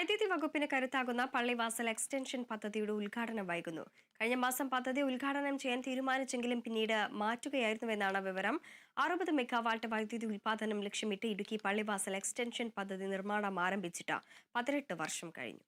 വൈദ്യുതി വകുപ്പിന് കരുത്താകുന്ന പള്ളിവാസൽ എക്സ്റ്റൻഷൻ പദ്ധതിയുടെ ഉദ്ഘാടനം വൈകുന്നു. കഴിഞ്ഞ മാസം പദ്ധതി ഉദ്ഘാടനം ചെയ്യാൻ തീരുമാനിച്ചെങ്കിലും പിന്നീട് മാറ്റുകയായിരുന്നുവെന്നാണ് വിവരം. അറുപത് മെഗാവാട്ട് വൈദ്യുതി ഉൽപാദനം ലക്ഷ്യമിട്ട് ഇടുക്കി പള്ളിവാസൽ എക്സ്റ്റൻഷൻ പദ്ധതി നിർമ്മാണം ആരംഭിച്ചിട്ട് പതിനെട്ട് വർഷം കഴിഞ്ഞു.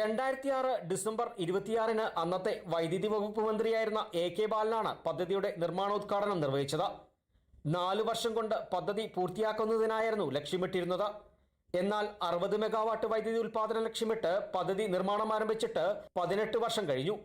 രണ്ടായിരത്തി ആറ് ഡിസംബർ ഇരുപത്തിയാറിന് അന്നത്തെ വൈദ്യുതി വകുപ്പ് മന്ത്രിയായിരുന്ന എ കെ ബാലനാണ് പദ്ധതിയുടെ നിർമ്മാണോദ്ഘാടനം നിർവഹിച്ചത്. നാലു വർഷം കൊണ്ട് പദ്ധതി പൂർത്തിയാക്കുന്നതിനായിരുന്നു ലക്ഷ്യമിട്ടിരുന്നത്. എന്നാൽ അറുപത് മെഗാവാട്ട് വൈദ്യുതി ഉൽപാദനം ലക്ഷ്യമിട്ട് പദ്ധതി നിർമ്മാണം ആരംഭിച്ചിട്ട് പതിനെട്ട് വർഷം കഴിഞ്ഞു.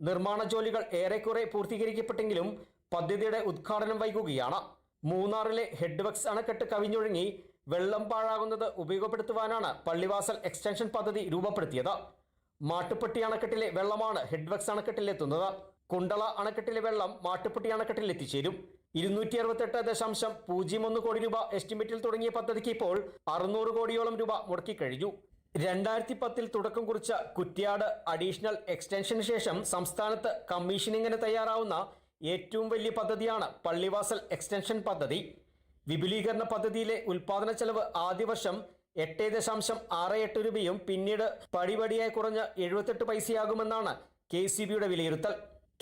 നിർമ്മാണ ജോലികൾ ഏറെക്കുറെ പൂർത്തീകരിക്കപ്പെട്ടെങ്കിലും പദ്ധതിയുടെ ഉദ്ഘാടനം വൈകുകയാണ്. മൂന്നാറിലെ ഹെഡ്വക്സ് അണക്കെട്ട് കവിഞ്ഞൊഴുങ്ങി വെള്ളം പാഴാകുന്നത് ഉപയോഗപ്പെടുത്തുവാനാണ് പള്ളിവാസൽ എക്സ്റ്റൻഷൻ പദ്ധതി രൂപപ്പെടുത്തിയത്. മാട്ടുപ്പെട്ടി അണക്കെട്ടിലെ വെള്ളമാണ് ഹെഡ്വക്സ് അണക്കെട്ടിലെത്തുന്നത്. കുണ്ടള അണക്കെട്ടിലെ വെള്ളം മാട്ടുപ്പെട്ടി അണക്കെട്ടിൽ എത്തിച്ചേരും. ഇരുന്നൂറ്റി അറുപത്തെട്ട് ദശാംശം പൂജ്യം ഒന്ന് കോടി രൂപ എസ്റ്റിമേറ്റിൽ തുടങ്ങിയ പദ്ധതിക്ക് ഇപ്പോൾ അറുന്നൂറ് കോടിയോളം രൂപ മുടക്കിക്കഴിഞ്ഞു രണ്ടായിരത്തി പത്തിൽ തുടക്കം കുറിച്ച കുറ്റ്യാട് അഡീഷണൽ എക്സ്റ്റൻഷന് ശേഷം സംസ്ഥാനത്ത് കമ്മീഷനിങ്ങിന് തയ്യാറാവുന്ന ഏറ്റവും വലിയ പദ്ധതിയാണ് പള്ളിവാസൽ എക്സ്റ്റൻഷൻ പദ്ധതി. വിപുലീകരണ പദ്ധതിയിലെ ഉൽപാദന ചെലവ് ആദ്യ വർഷം എട്ട് ദശാംശം ആറ് എട്ട് രൂപയും പിന്നീട് പടിപടിയായി കുറഞ്ഞ് എഴുപത്തെട്ട് പൈസയാകുമെന്നാണ് കെ സി ബിയുടെ വിലയിരുത്തൽ.